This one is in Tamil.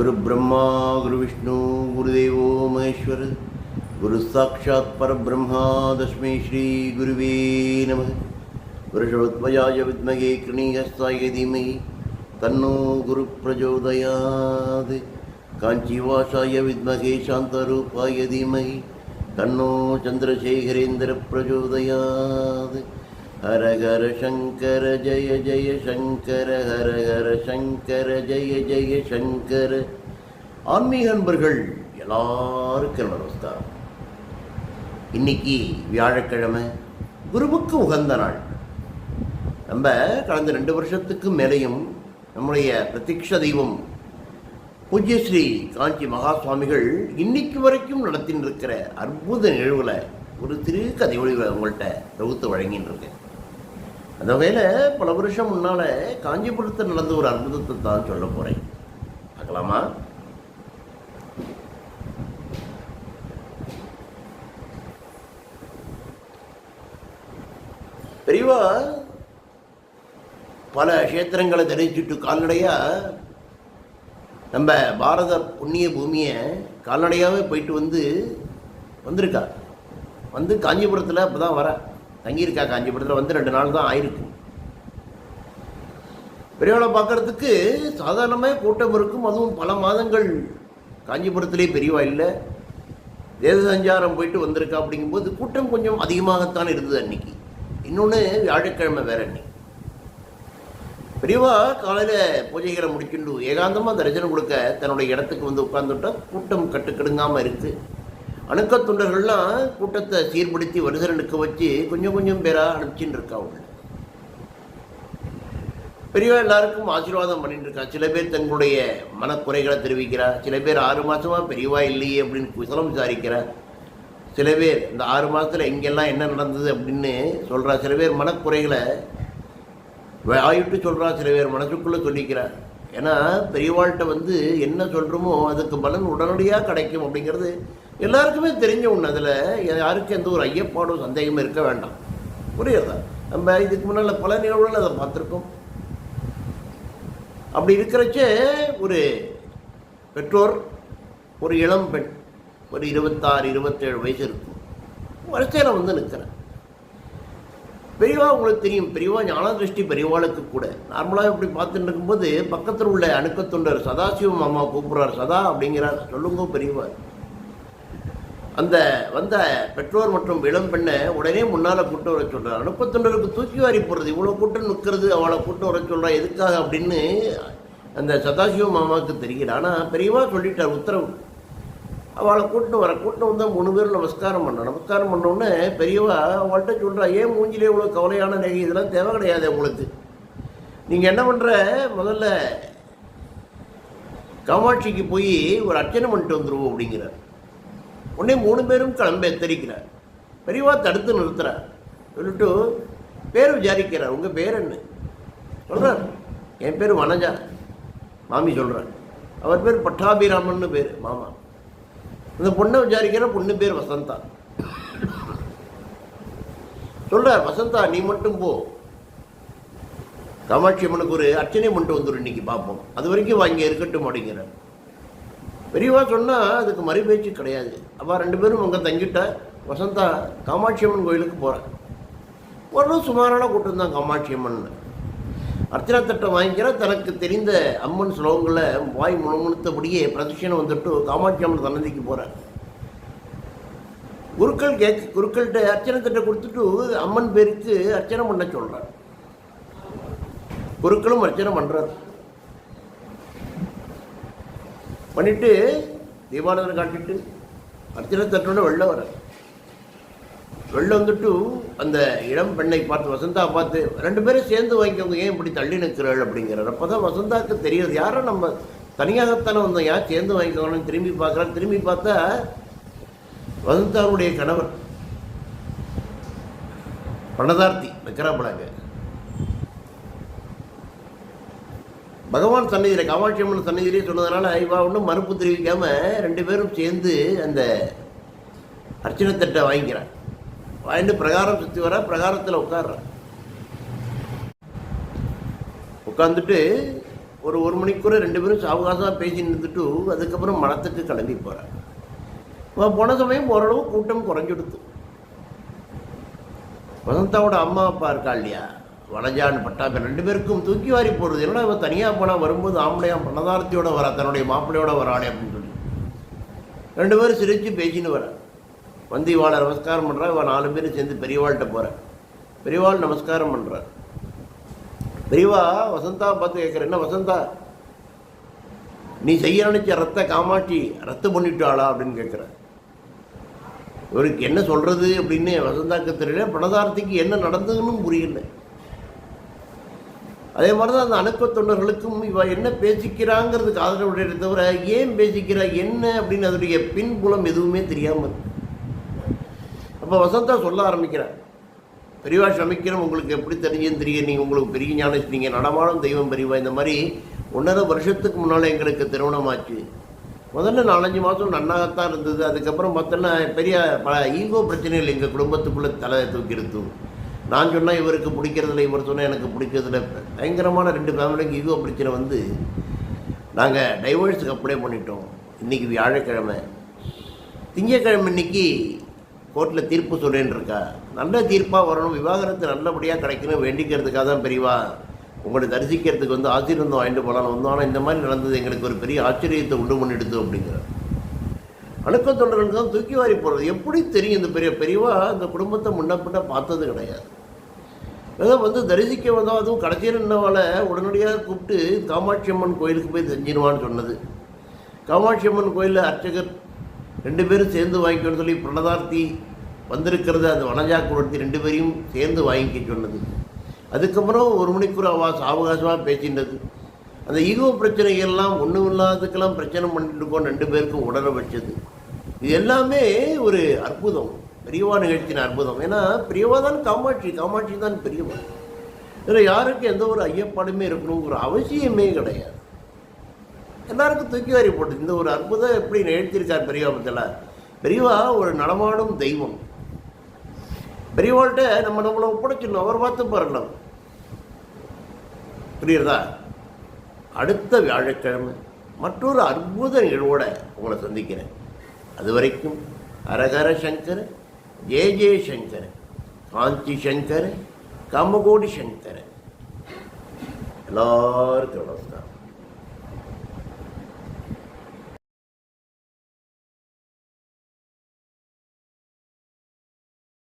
குரு பிரம்மா குரு விஷ்ணு குருதேவோ மகேஸ்வர குரு சாட்சாத் பரபிரம்மா தஸ்மை ஸ்ரீ குருவே நம புருஷோத்மயாய வித்மகே கிருணீகஸ்தாய தீமகி தன்னோ குரு பிரச்சோதயாத் காஞ்சிவாசாய வித்மகே சாந்தரூபாய தீமகி தன்னோ சந்திரசேகரேந்திர பிரச்சோதயாத் ஹர ஹர சங்கர ஜய ஜய சங்கர ஹர ஹர சங்கர ஜய ஜய சங்கர. ஆன்மீக அன்பர்கள் எல்லாருக்கும் நமஸ்காரம். இன்னைக்கு வியாழக்கிழமை குருவுக்கு உகந்த நாள். நம்ம கடந்த ரெண்டு வருஷத்துக்கு மேலேயும் நம்முடைய பிரத்யக்ஷ தெய்வம் பூஜ்ய ஸ்ரீ காஞ்சி மகா சுவாமிகள் இன்னைக்கு வரைக்கும் நடத்தின்னு இருக்கிற அற்புத நிகழ்வுகளை ஒரு திரு கதை ஒளிவை உங்கள்கிட்ட தொகுத்து வழங்கின்னு இருக்கேன். அந்த வகையில் பல வருஷம் முன்னால் காஞ்சிபுரத்தில் நடந்த ஒரு அற்புதத்தை தான் சொல்ல போகிறேன் பார்க்கலாமா? பெரியவா பல கஷேத்திரங்களை தெரிவிச்சுட்டு கால்நடையாக நம்ம பாரத புண்ணிய பூமியை கால்நடையாகவே போயிட்டு வந்து வந்திருக்கா. வந்து காஞ்சிபுரத்தில் இப்போ தான் வரேன் தங்கியிருக்கா காஞ்சிபுரத்தில் வந்து ரெண்டு நாள் தான் ஆயிருக்கும். பெரியவளை பார்க்கறதுக்கு சாதாரணமாக கூட்டம் இருக்கும். அதுவும் பல மாதங்கள் காஞ்சிபுரத்திலே பெரியவா இல்லை. தேச சஞ்சாரம் போயிட்டு வந்திருக்கா அப்படிங்கும்போது கூட்டம் கொஞ்சம் அதிகமாகத்தான் இருந்தது அன்னைக்கு. இன்னொன்று வியாழக்கிழமை வேற அன்னைக்கு. பெரியவா காலையில் பூஜைகளை முடிக்கிண்டு ஏகாந்தமாக தரிசனம் கொடுக்க தன்னுடைய இடத்துக்கு வந்து உட்காந்துட்டா கூட்டம் கட்டுக்கெடுங்காமல் இருக்குது அணுக்க தொண்டர்கள்லாம் கூட்டத்தை சீர்படுத்தி வருகிற நிற்க வச்சு கொஞ்சம் கொஞ்சம் பேராக அனுப்பிச்சின்னு இருக்கா உள்ள பெரியவா எல்லாருக்கும் ஆசீர்வாதம் பண்ணிட்டு இருக்கா சில பேர் தங்களுடைய மனக்குறைகளை தெரிவிக்கிறா. சில பேர் ஆறு மாதமாக பெரியவா இல்லையே அப்படின்னு குசலம் விசாரிக்கிறா. சில பேர் இந்த ஆறு மாதத்தில் எங்கெல்லாம் என்ன நடந்தது அப்படின்னு சொல்கிறா சில பேர் மனக்குறைகளை ஆயிட்டு சொல்கிறா சில பேர் மனசுக்குள்ளே சொல்லிக்கிறா. ஏன்னா பெரியவாள்கிட்ட வந்து என்ன சொல்கிறோமோ அதுக்கு பலன் உடனடியாக கிடைக்கும் அப்படிங்கிறது எல்லாருக்குமே தெரிஞ்ச ஒன்று அதில் யாருக்கும் எந்த ஒரு ஐயப்பாடும் சந்தேகமும் இருக்க வேண்டாம். புரியுறதா நம்ம இதுக்கு முன்னால் பல நிகழ்வுகள் அதை பார்த்துருக்கோம். அப்படி இருக்கிறச்ச ஒரு பெற்றோர் ஒரு இளம் பெண் ஒரு இருபத்தாறு இருபத்தேழு வயசு இருக்கும். வரிசையில் வந்து நிற்கிறேன் பெரியவா உங்களுக்கு தெரியும். பெரியவா ஞானதிருஷ்டி பெரியவாளுக்கு கூட. நார்மலாக இப்படி பார்த்துட்டு இருக்கும்போது பக்கத்தில் உள்ள அணுக்கத்தொண்டர் சதாசிவம் மாமா கூப்பிட்றார். சதா அப்படிங்கிறார். சொல்லுங்க பெரியவா. அந்த வந்த பெற்றோர் மற்றும் இளம் பெண்ணை உடனே முன்னால் கூட்டு வர சொல்கிறார் அணுக்கத் தொண்டருக்கு தூக்கி வாரி போடுறது இவ்வளோ கூட்டம் நிற்கிறது அவளை கூட்டு வர சொல்கிறா எதுக்காக அப்படின்னு அந்த சதாசிவ மாமாவுக்கு தெரியல ஆனால் பெரியவா சொல்லிட்டார் உத்தரவு. அவளை கூட்டு வர கூட்டு வந்தால் மூணு பேரும் நமஸ்காரம் பண்ண நமஸ்காரம் பண்ணோடனே பெரியவா அவள்கிட்ட சொல்கிறா ஏன் மூஞ்சிலே இவ்வளோ கவலையான நகை இதெல்லாம் தேவை கிடையாது உங்களுக்கு. நீங்கள் என்ன பண்ணுற முதல்ல காமாட்சிக்கு போய் ஒரு அர்ச்சனை பண்ணிட்டு வந்துடுவோம் அப்படிங்கிறார். உடனே மூணு பேரும் கிளம்ப எத்தரிக்கிறார் பெரியவா தடுத்து நிறுத்துறார். சொல்லிட்டு பேர் விசாரிக்கிறார். உங்கள் பேர் என்ன? சொல்கிறார் என் பேர் வனஜா. மாமி சொல்கிறார் அவர் பேர் பட்டாபிராமன்னு பேர் மாமா. அந்த பொண்ணை விசாரிக்கிற பொண்ணு பேர் வசந்தா. சொல்கிறார் வசந்தா நீ மட்டும் போ. காமாட்சி அம்மனுக்கு ஒரு அர்ச்சனை மட்டும் வந்துடும் இன்னைக்கு பார்ப்போம் அது வரைக்கும் வாங்கி இருக்கட்டும் அப்படிங்கிறார். பெரியவா சொன்னால் அதுக்கு மறு பேச்சு கிடையாது. அப்போ ரெண்டு பேரும் அங்கே தங்கிட்டா வசந்தா காமாட்சி அம்மன் கோயிலுக்கு போகிறேன் ஒரு சுமாரான கூட்டம் தான் காமாட்சி அம்மன் அர்ச்சனா தட்டை வாங்கிக்கிற தனக்கு தெரிந்த அம்மன் ஸ்லோகங்களை வாய் முணுமுணுத்தபடியே பிரதட்சணம் வந்துட்டு காமாட்சி அம்மன் தன்னதிக்கு போகிறேன் குருக்கள் கேட்க குருக்கள்கிட்ட அர்ச்சனை தட்டை கொடுத்துட்டு அம்மன் பேருக்கு அர்ச்சனை பண்ண சொல்கிறார் குருக்களும் அர்ச்சனை பண்ணுறாரு பண்ணிட்டு தீபானந்தனை காட்டிட்டு அர்ச்சனை தட்டோட வெளில வர வெளில வந்துட்டு அந்த இளம் பெண்ணை பார்த்து வசந்தா பார்த்து ரெண்டு பேரும் சேர்ந்து வாங்கிக்கவங்க ஏன் இப்படி தள்ளி நிற்கிறாள் அப்படிங்கிறார். அப்போ தான் வசந்தாவுக்கு தெரியுது யாரும் நம்ம தனியாகத்தானே வந்தோம் யார் சேர்ந்து வாங்கிக்கணும்னு திரும்பி பார்க்குறாரு. திரும்பி பார்த்தா வசந்தாவுடைய கணவர் பணதார்த்தி விக்ரமணங்க பகவான் சன்னதியில் காமாட்சி அம்மன் சன்னதியிலே சொன்னதுனால ஐவா ஒன்றும் மறுப்பு தெரிவிக்காமல் ரெண்டு பேரும் சேர்ந்து அந்த அர்ச்சனை தட்டை வாங்கிக்கிறான் வாங்கிட்டு பிரகாரம் சுற்றி வர பிரகாரத்தில் உட்காடுறான் உட்காந்துட்டு ஒரு ஒரு மணிக்கூட ரெண்டு பேரும் சாவகாசமாக பேசி நின்றுட்டு அதுக்கப்புறம் மனத்துக்கு கிளம்பி போகிறார் அவன் போன சமயம் ஓரளவு கூட்டம் குறைஞ்சுடுத்து வசந்தாவோட அம்மா அப்பா இருக்கா இல்லையா? வனஜான் பட்டாபி ரெண்டு பேருக்கும் தூக்கி வாரி போடுறது. என்னடா இவன் தனியாக போனால் வரும்போது ஆம்பளையாக பணதாரத்தியோட வரா தன்னுடைய மாப்பிள்ளையோட வராளே அப்படின்னு சொல்லி. ரெண்டு பேரும் சிரித்து பேசின்னு வர. வந்து இவாளை நமஸ்காரம் பண்ணுறா இவன் நாலு பேர் சேர்ந்து பெரியவாள்கிட்ட போகிறேன் பெரியவாள் நமஸ்காரம் பண்ணுறார் பெரியவா வசந்தா பார்த்து கேட்குற என்ன வசந்தா? நீ செய்ய நினச்ச ரத்த காமாட்சி ரத்து பண்ணிட்டாளா? அப்படின்னு கேட்குற இவருக்கு என்ன சொல்கிறது அப்படின்னு வசந்தாக்கு தெரியல. பணதார்த்திக்கு என்ன நடந்ததுன்னு புரியல. அதே மாதிரி தான் அந்த அணுக்க தொண்டர்களுக்கும் இவ என்ன பேசிக்கிறாங்கிறதுக்கு ஆதரவு தவிர ஏன் பேசிக்கிறா என்ன அப்படின்னு அதனுடைய பின்புலம் எதுவுமே தெரியாமல் அப்போ வசந்தா சொல்ல ஆரம்பிக்கிறார் பெரியவா சமைக்கிறோம் உங்களுக்கு எப்படி தெரிஞ்சுன்னு தெரியும். நீங்கள் உங்களுக்கு பெரிய ஞானம் நீங்கள் நடமாடும் தெய்வம் பெரியவா. இந்த மாதிரி ஒன்றரை வருஷத்துக்கு முன்னால் எங்களுக்கு திருமணம் ஆச்சு முதல்ல நாலஞ்சு மாதம் நன்னாகத்தான் இருந்தது. அதுக்கப்புறம் பார்த்தோன்னா பெரிய பல ஈகோ பிரச்சனைகள் எங்கள் குடும்பத்துக்குள்ளே தலை தூக்கி எடுத்தோம் நான் சொன்னால் இவருக்கு பிடிக்கிறதில்ல இவர் சொன்னால் எனக்கு பிடிக்கிறதில்ல பயங்கரமான ரெண்டு ஃபேமிலிக்கு ஈகோ பிரச்சனை வந்து நாங்கள் டைவர்ஸுக்கு அப்ளை பண்ணிட்டோம். இன்றைக்கி வியாழக்கிழமை. திங்கக்கிழமை இன்னைக்கு கோர்ட்டில் தீர்ப்பு சொல்லேன்னு இருக்கா? நல்ல தீர்ப்பாக வரணும். விவாகரத்து நல்லபடியாக கிடைக்கணும். வேண்டிக்கிறதுக்காக தான் பெரியவா உங்களை தரிசிக்கிறதுக்கு வந்து ஆசீர்வாதம் வாங்கிட்டு போகலாம் வந்தோம். ஆனால் இந்த மாதிரி நடந்தது எங்களுக்கு ஒரு பெரிய ஆச்சரியத்தை உண்டு பண்ணிடுது அப்படிங்கிற அணுக்க தொண்டர்களுக்கு தான் தூக்கி வாரி போடுறது. எப்படி தெரியும் இந்த பெரிய பெரியவா? இந்த குடும்பத்தை முன்னப்பிட்ட பார்த்தது கிடையாது. ஏதோ வந்து தரிசிக்க வந்தோம் அதுவும் கடைசியில் என்னவால உடனடியாக கூப்பிட்டு காமாட்சி அம்மன் கோயிலுக்கு போய் செஞ்சிருவான்னு சொன்னது. காமாட்சி அம்மன் கோயிலில் அர்ச்சகர் ரெண்டு பேரும் சேர்ந்து வாங்கிக்கணும்னு சொல்லி பிரணதார்த்தி வந்திருக்கிறத அந்த வனஜா கொடுத்து ரெண்டு பேரையும் சேர்ந்து வாங்கிக்க சொன்னது. அதுக்கப்புறம் ஒரு மணிக்கூர் அவகாசம் அவகாசமாக பேசின்றது. அந்த ஈகோ பிரச்சனைகள்லாம் ஒன்றும் இல்லாததுக்கெல்லாம் பிரச்சனை பண்ணிட்டு இருக்கோம் ரெண்டு பேருக்கும் உணர வச்சது. இது எல்லாமே ஒரு அற்புதம். பிரியவா நிகழ்த்தின அற்புதம். ஏன்னா பிரியவா தான் காமாட்சி. காமாட்சி தான் பிரியவா. இதில் யாருக்கு எந்த ஒரு ஐயப்பாடுமே இருக்கணுங்கிற அவசியமே கிடையாது. எல்லாருக்கும் தூக்கி வாரி போட்டு இந்த ஒரு அற்புதம் எப்படி நிகழ்த்தியிருக்கார் பெரியவா பத்தில? பெரியவா ஒரு நடமாடும் தெய்வம். பெரியவாள்கிட்ட நம்ம நம்மளை ஒப்படைச்சிடணும். அவர் பார்த்து பாருங்கள் புரியுறதா? அடுத்த வியாழக்கிழமை மற்றொரு அற்புத நிகழ்வோட உங்களை சந்திக்கிறேன். அது வரைக்கும் அரகர சங்கர் ஜெய ஜெய சங்கர காந்தி சங்கர் கம்மகோடி சங்கர். எல்லாருக்கும் நமஸ்காரம்